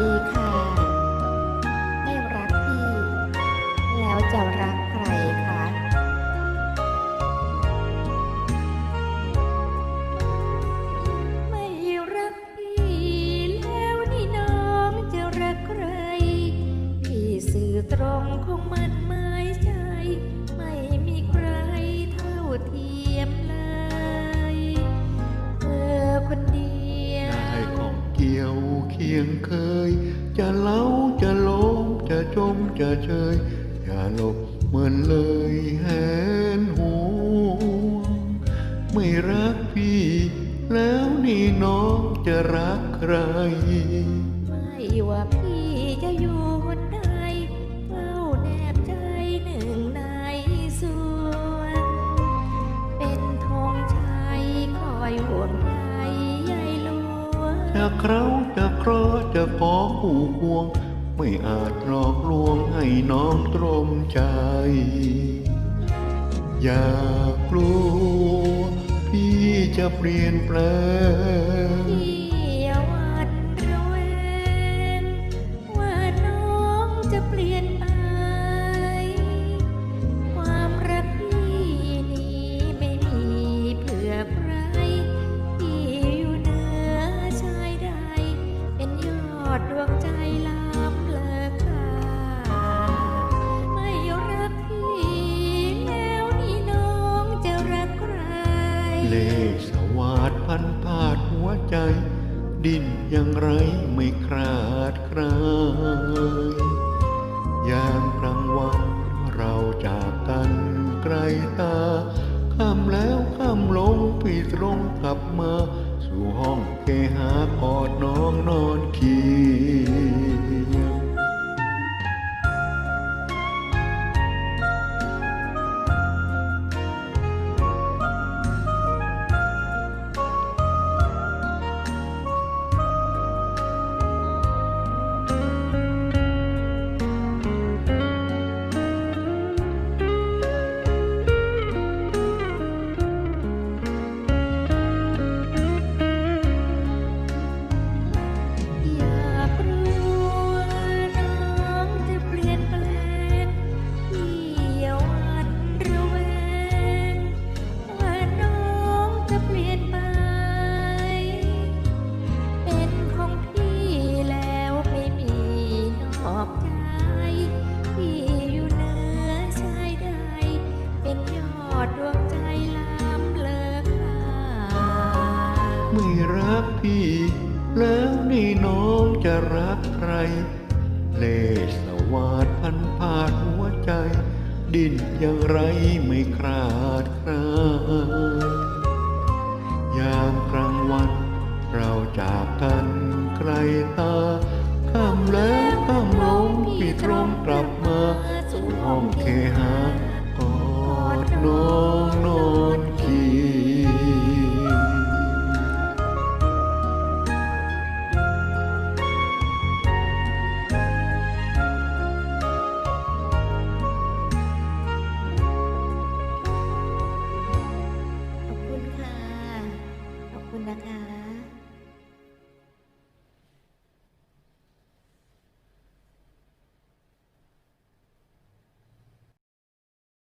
ดีค่ะ ไม่รักพี่ แล้วจะรักใครคะไม่รักพี่แล้วนี่น้องจะรักใคร พี่สื่อตรงคงมันหมายใจ ไม่มีใครเท่าเทียมเลย เธอคนเดียว ได้กองเกี่ยวเคียงเคย จะเล้าจะลมจะจมจะเชยอย่าหลบเหมือนเลยแหนห่วงไม่รักพี่ แล้วนี่น้องจะรักใคร ไม่ว่าพี่จะอยู่คนใดเฝ้าแนบใจหนึ่งในส่วน เป็นธงชัยคอยห่วงใยใยหลวงจะเคราจะ เคราะจะขอผู้ควง ไม่อาจหลอกลวงให้น้องตรมใจ อย่ากลัวพี่จะเปลี่ยนแปลง สวาดพันพาดหัวใจ ดิ้นอย่างไรไม่คลาดคลายยามกลางวันเราจากกันไกลตาค่ำแล้วค่ำลงพี่ตรงกลับมา สู่ห้องเคหากอดน้องนอนเคี ไม่รักพี่ แล้วนี่น้องจะรักใคร เลสวาดพันผ่านหัวใจ ดิ้นอย่างไรไม่ขาดครายามกลางวัน เราจากกันไกลตาข้ามแล้วข้ามลงพี่ตรงกลับมาสู่ห้องเคหา